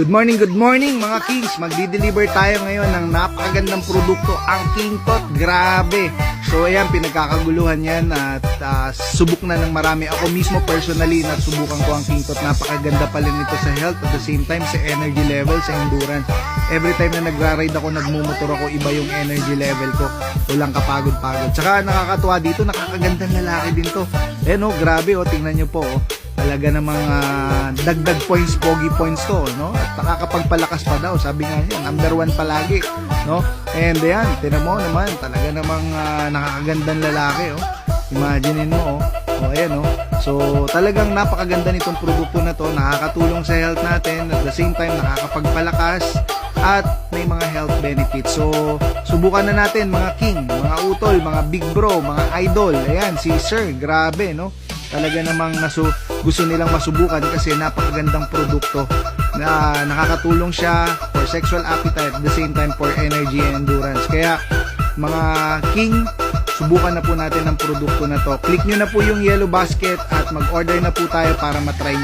Good morning, good morning mga Kings. Magdi-deliver tayo ngayon ng napakagandang produkto, ang King Tot. Grabe. So ayan, pinagkakaguluhan yan at ah, subok na ng marami. Ako mismo personally, nasubukan ko ang King Tot. Napakaganda pala nito sa health at the same time sa energy level, sa endurance. Every time na nagra-ride ako, nagmumotor ako, iba yung energy level ko. Walang kapagod-pagod. Tsaka nakakatuwa dito, nakakagandang lalaki din to. Eh no, grabe oh, tingnan nyo po oh talaga namang ah, dagdag points, pogi points to, no? At nakakapagpalakas pa daw, sabi nga niya, number one palagi, no? And yan, tinan mo naman, talaga namang ah, nakakagandang lalaki, oh. Imagine mo, oh. Oh, ayan, oh. So, talagang napakaganda nitong produkto na to, nakakatulong sa health natin, at the same time, nakakapagpalakas, at may mga health benefits. So, subukan na natin mga king, mga utol, mga big bro, mga idol. Ayan, si Sir, grabe, no? Talaga namang nasu gusto nilang masubukan kasi napakagandang produkto na nakakatulong siya for sexual appetite at the same time for energy and endurance. Kaya mga king, subukan na po natin ang produkto na to. Click nyo na po yung yellow basket at mag-order na po tayo para matry